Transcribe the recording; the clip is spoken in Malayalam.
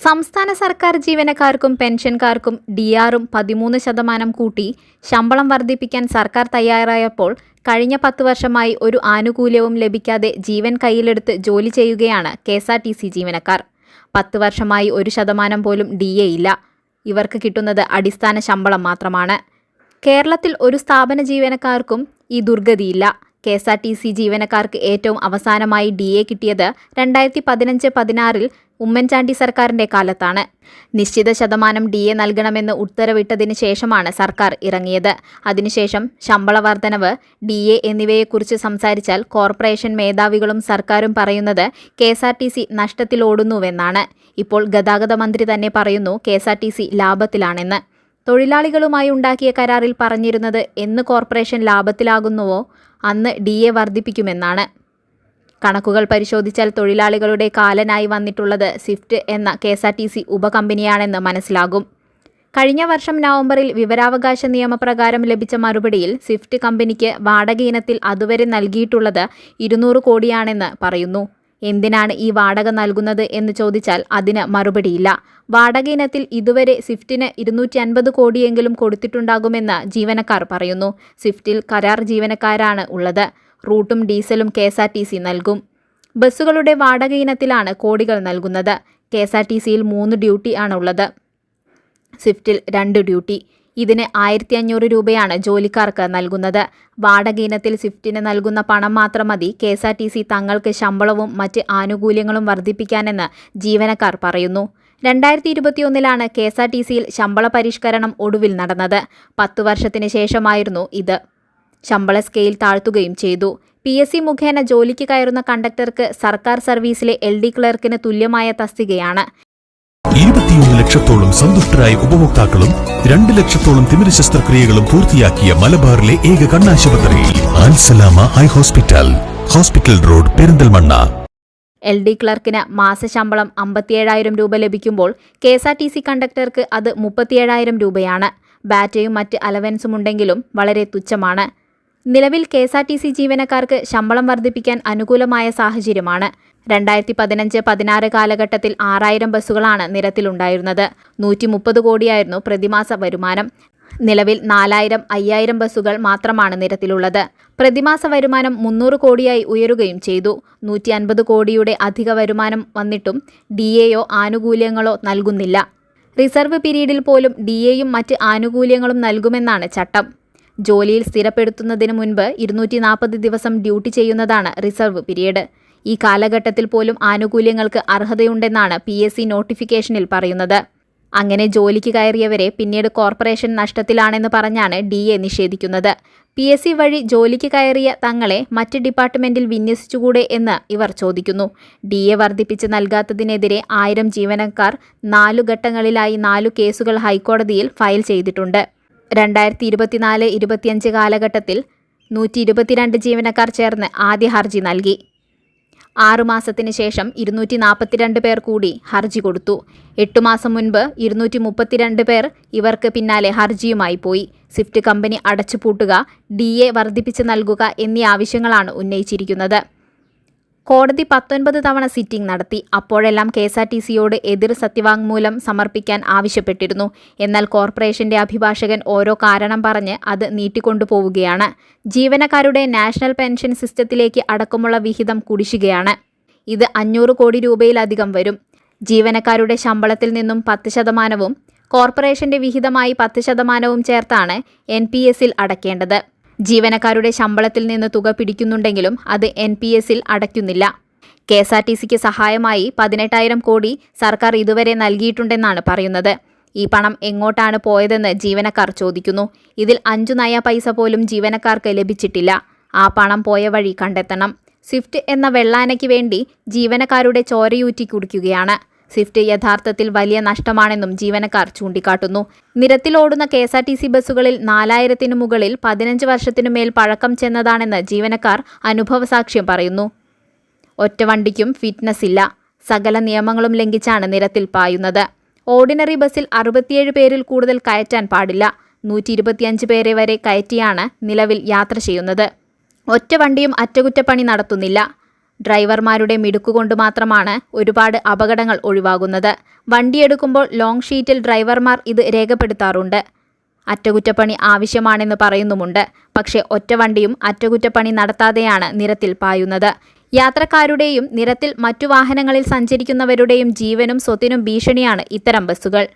സംസ്ഥാന സർക്കാർ ജീവനക്കാർക്കും പെൻഷൻകാർക്കും ഡി ആറും പതിമൂന്ന് ശതമാനം കൂട്ടി ശമ്പളം വർദ്ധിപ്പിക്കാൻ സർക്കാർ തയ്യാറായപ്പോൾ കഴിഞ്ഞ പത്ത് വർഷമായി ഒരു ആനുകൂല്യവും ലഭിക്കാതെ ജീവൻ കയ്യിലെടുത്ത് ജോലി ചെയ്യുകയാണ് K S R T C ജീവനക്കാർ. പത്ത് വർഷമായി ഒരു ശതമാനം പോലും ഡി എ ഇല്ല. ഇവർക്ക് കിട്ടുന്നത് അടിസ്ഥാന ശമ്പളം മാത്രമാണ്. കേരളത്തിൽ ഒരു സ്ഥാപന ജീവനക്കാർക്കും ഈ ദുർഗതിയില്ല. K S R T C ജീവനക്കാർക്ക് ഏറ്റവും അവസാനമായി ഡി എ കിട്ടിയത് രണ്ടായിരത്തി പതിനഞ്ച് പതിനാറിൽ ഉമ്മൻചാണ്ടി സർക്കാരിന്റെ കാലത്താണ്. നിശ്ചിത ശതമാനം ഡി എ നൽകണമെന്ന് ഉത്തരവിട്ടതിന് ശേഷമാണ് സർക്കാർ ഇറങ്ങിയത്. അതിനുശേഷം ശമ്പള വർധനവ് ഡി എ എന്നിവയെക്കുറിച്ച് സംസാരിച്ചാൽ കോർപ്പറേഷൻ മേധാവികളും സർക്കാരും പറയുന്നത് K S R T C നഷ്ടത്തിലോടുന്നുവെന്നാണ്. ഇപ്പോൾ ഗതാഗത മന്ത്രി തന്നെ പറയുന്നു K S R T C ലാഭത്തിലാണെന്ന്. തൊഴിലാളികളുമായി ഉണ്ടാക്കിയ കരാറിൽ പറഞ്ഞിരുന്നത് എന്ന് കോർപ്പറേഷൻ ലാഭത്തിലാകുന്നുവോ? അന്ന് ഡി എ വർദ്ധിപ്പിക്കുമെന്നാണ് കണക്കുകൾ പരിശോധിച്ചാൽ തൊഴിലാളികളുടെ കാലനായി വന്നിട്ടുള്ളത് സ്വിഫ്റ്റ് എന്ന K S R T C ഉപകമ്പനിയാണെന്ന് മനസ്സിലാകും. കഴിഞ്ഞ വർഷം നവംബറിൽ വിവരാവകാശ നിയമപ്രകാരം ലഭിച്ച മറുപടിയിൽ സ്വിഫ്റ്റ് കമ്പനിക്ക് വാടക ഇനത്തിൽ അതുവരെ നൽകിയിട്ടുള്ളത് ഇരുന്നൂറ് കോടിയാണെന്ന് പറയുന്നു. എന്തിനാണ് ഈ വാടക നൽകുന്നത് എന്ന് ചോദിച്ചാൽ അതിന് മറുപടിയില്ല. വാടക ഇനത്തിൽ ഇതുവരെ സ്വിഫ്റ്റിന് ഇരുന്നൂറ്റി അൻപത് കോടിയെങ്കിലും കൊടുത്തിട്ടുണ്ടാകുമെന്ന് ജീവനക്കാർ പറയുന്നു. സ്വിഫ്റ്റിൽ കരാർ ജീവനക്കാരാണ് ഉള്ളത്. റൂട്ടും ഡീസലും K S R T C നൽകും. ബസ്സുകളുടെ വാടക ഇനത്തിലാണ് കോടികൾ നൽകുന്നത്. കെ എസ് ആർ ടി സിയിൽ മൂന്ന് ഡ്യൂട്ടി ആണുള്ളത്. സ്വിഫ്റ്റിൽ രണ്ട് ഡ്യൂട്ടി. ഇതിന് ആയിരത്തി അഞ്ഞൂറ് രൂപയാണ് ജോലിക്കാർക്ക് നൽകുന്നത്. വാടക ഇനത്തിൽ സ്വിഫ്റ്റിന് നൽകുന്ന പണം മാത്രം മതി K S R T C തങ്ങൾക്ക് ശമ്പളവും മറ്റ് ആനുകൂല്യങ്ങളും വർദ്ധിപ്പിക്കാനെന്ന് ജീവനക്കാർ പറയുന്നു. രണ്ടായിരത്തി ഇരുപത്തിയൊന്നിലാണ് കെ എസ് ആർ ടി സിയിൽ ശമ്പള പരിഷ്കരണം ഒടുവിൽ നടന്നത്. പത്തു വർഷത്തിന് ശേഷമായിരുന്നു ഇത്. ശമ്പള സ്കെയിൽ താഴ്ത്തുകയും ചെയ്തു. പി എസ് സി മുഖേന ജോലിക്ക് കയറുന്ന കണ്ടക്ടർക്ക് സർക്കാർ സർവീസിലെ എൽ ഡി ക്ലർക്കിന് തുല്യമായ തസ്തികയാണ്. ഇരുപത്തിയൊന്ന് ലക്ഷത്തോളം സന്തുഷ്ടരായ ഉപഭോക്താക്കളും രണ്ട് ലക്ഷത്തോളം തിമിര ശസ്ത്രക്രിയകളും പൂർത്തിയാക്കിയ മലബാറിലെ ഏക കണ്ണാശുപത്രി ആൻസലാമ high hospital hospital road Perinthalmanna. L D ക്ലർക്കിന് മാസശമ്പളം അമ്പത്തിയേഴായിരം രൂപ ലഭിക്കുമ്പോൾ K S R T C കണ്ടക്ടർക്ക് അത് മുപ്പത്തിയേഴായിരം രൂപയാണ്. ബാറ്റയും മറ്റ് അലവൻസും ഉണ്ടെങ്കിലും വളരെ തുച്ഛമാണ്. നിലവിൽ K S R T C ജീവനക്കാർക്ക് ശമ്പളം വർദ്ധിപ്പിക്കാൻ അനുകൂലമായ സാഹചര്യമാണ്. രണ്ടായിരത്തി പതിനഞ്ച് പതിനാറ് കാലഘട്ടത്തിൽ ആറായിരം ബസ്സുകളാണ് നിരത്തിലുണ്ടായിരുന്നത്. നൂറ്റി മുപ്പത് കോടിയായിരുന്നു പ്രതിമാസ വരുമാനം. നിലവിൽ നാലായിരം അയ്യായിരം ബസ്സുകൾ മാത്രമാണ് നിരത്തിലുള്ളത്. പ്രതിമാസ വരുമാനം മുന്നൂറ് കോടിയായി ഉയരുകയും ചെയ്തു. നൂറ്റി അൻപത് കോടിയുടെ അധിക വരുമാനം വന്നിട്ടും ഡി എയോ ആനുകൂല്യങ്ങളോ നൽകുന്നില്ല. റിസർവ് പീരീഡിൽ പോലും ഡി എയും മറ്റ് ആനുകൂല്യങ്ങളും നൽകുമെന്നാണ് ചട്ടം. ജോലിയിൽ സ്ഥിരപ്പെടുത്തുന്നതിന് മുൻപ് ഇരുന്നൂറ്റി നാൽപ്പത് ദിവസം ഡ്യൂട്ടി ചെയ്യുന്നതാണ് റിസർവ് പീരീഡ്. ഈ കാലഘട്ടത്തിൽ പോലും ആനുകൂല്യങ്ങൾക്ക് അർഹതയുണ്ടെന്നാണ് പി എസ് സി നോട്ടിഫിക്കേഷനിൽ പറയുന്നത്. അങ്ങനെ ജോലിക്ക് കയറിയവരെ പിന്നീട് കോർപ്പറേഷൻ നഷ്ടത്തിലാണെന്ന് പറഞ്ഞാണ് ഡി എ നിഷേധിക്കുന്നത്. പി എസ് സി വഴി ജോലിക്ക് കയറിയ തങ്ങളെ മറ്റ് ഡിപ്പാർട്ട്മെന്റിൽ വിന്യസിച്ചുകൂടെ എന്ന് ഇവർ ചോദിക്കുന്നു. ഡി എ വർദ്ധിപ്പിച്ച് നൽകാത്തതിനെതിരെ ആയിരം ജീവനക്കാർ നാലു ഘട്ടങ്ങളിലായി നാലു കേസുകൾ ഹൈക്കോടതിയിൽ ഫയൽ ചെയ്തിട്ടുണ്ട്. രണ്ടായിരത്തി ഇരുപത്തിനാല് ഇരുപത്തിയഞ്ച് കാലഘട്ടത്തിൽ നൂറ്റി ഇരുപത്തിരണ്ട് ജീവനക്കാർ ചേർന്ന് ആദ്യ ഹർജി നൽകി. ആറുമാസത്തിന് ശേഷം ഇരുന്നൂറ്റി നാൽപ്പത്തിരണ്ട് പേർ കൂടി ഹർജി കൊടുത്തു. എട്ടു മാസം മുൻപ് ഇരുന്നൂറ്റി മുപ്പത്തിരണ്ട് പേർ ഇവർക്ക് പിന്നാലെ ഹർജിയുമായി പോയി. സ്വിഫ്റ്റ് കമ്പനി അടച്ചുപൂട്ടുക ഡി എ വർദ്ധിപ്പിച്ച് നൽകുക എന്നീ ആവശ്യങ്ങളാണ് ഉന്നയിച്ചിരിക്കുന്നത്. കോടതി പത്തൊൻപത് തവണ സിറ്റിംഗ് നടത്തി. അപ്പോഴെല്ലാം കെ എസ് ആർ ടി സിയോട് എതിർ സത്യവാങ്മൂലം സമർപ്പിക്കാൻ ആവശ്യപ്പെട്ടിരുന്നു. എന്നാൽ കോർപ്പറേഷന്റെ അഭിഭാഷകൻ ഓരോ കാരണം പറഞ്ഞ് അത് നീട്ടിക്കൊണ്ടുപോവുകയാണ്. ജീവനക്കാരുടെ നാഷണൽ പെൻഷൻ സിസ്റ്റത്തിലേക്ക് അടക്കമുള്ള വിഹിതം കുടിശ്ശികയാണ്. ഇത് അഞ്ഞൂറ് കോടി രൂപയിലധികം വരും. ജീവനക്കാരുടെ ശമ്പളത്തിൽ നിന്നും പത്ത് ശതമാനവും കോർപ്പറേഷന്റെ വിഹിതമായി പത്ത് ശതമാനവും ചേർത്താണ് എൻ പി എസിൽ അടയ്ക്കേണ്ടത് ജീവനക്കാരുടെ ശമ്പളത്തിൽ നിന്ന് തുക പിടിക്കുന്നുണ്ടെങ്കിലും അത് എൻ പി എസിൽ അടയ്ക്കുന്നില്ല. കെ എസ് ആർ ടി സിക്ക് സഹായമായി പതിനെട്ടായിരം കോടി സർക്കാർ ഇതുവരെ നൽകിയിട്ടുണ്ടെന്നാണ് പറയുന്നത്. ഈ പണം എങ്ങോട്ടാണ് പോയതെന്ന് ജീവനക്കാർ ചോദിക്കുന്നു. ഇതിൽ അഞ്ചു നയ പൈസ പോലും ജീവനക്കാർക്ക് ലഭിച്ചിട്ടില്ല. ആ പണം പോയ വഴി കണ്ടെത്തണം. സ്വിഫ്റ്റ് എന്ന വെള്ളാനയ്ക്ക് വേണ്ടി ജീവനക്കാരുടെ ചോരയൂറ്റി കുടിക്കുകയാണ്. സ്വിഫ്റ്റ് യഥാർത്ഥത്തിൽ വലിയ നഷ്ടമാണെന്നും ജീവനക്കാർ ചൂണ്ടിക്കാട്ടുന്നു. നിരത്തിലോടുന്ന K S R T C ബസ്സുകളിൽ നാലായിരത്തിനു മുകളിൽ പതിനഞ്ച് വർഷത്തിനു മേൽ പഴക്കം ചെന്നതാണെന്ന് ജീവനക്കാർ അനുഭവസാക്ഷ്യം പറയുന്നു. ഒറ്റ വണ്ടിക്കും ഫിറ്റ്നസ് ഇല്ല. സകല നിയമങ്ങളും ലംഘിച്ചാണ് നിരത്തിൽ പായുന്നത്. ഓർഡിനറി ബസ്സിൽ അറുപത്തിയേഴ് പേരിൽ കൂടുതൽ കയറ്റാൻ പാടില്ല. നൂറ്റി ഇരുപത്തിയഞ്ച് പേരെ വരെ കയറ്റിയാണ് നിലവിൽ യാത്ര ചെയ്യുന്നത്. ഒറ്റ വണ്ടിയും അറ്റകുറ്റപ്പണി നടത്തുന്നില്ല. ഡ്രൈവർമാരുടെ മിടുക്കുകൊണ്ട് മാത്രമാണ് ഒരുപാട് അപകടങ്ങൾ ഒഴിവാകുന്നത്. വണ്ടിയെടുക്കുമ്പോൾ ലോങ് ഷീറ്റിൽ ഡ്രൈവർമാർ ഇത് രേഖപ്പെടുത്താറുണ്ട്. അറ്റകുറ്റപ്പണി ആവശ്യമാണെന്ന് പറയുന്നുമുണ്ട്. പക്ഷേ ഒറ്റ വണ്ടിയും അറ്റകുറ്റപ്പണി നടത്താതെയാണ് നിരത്തിൽ പായുന്നത്. യാത്രക്കാരുടെയും നിരത്തിൽ മറ്റു വാഹനങ്ങളിൽ സഞ്ചരിക്കുന്നവരുടെയും ജീവനും സ്വത്തിനും ഭീഷണിയാണ് ഇത്തരം ബസ്സുകൾ.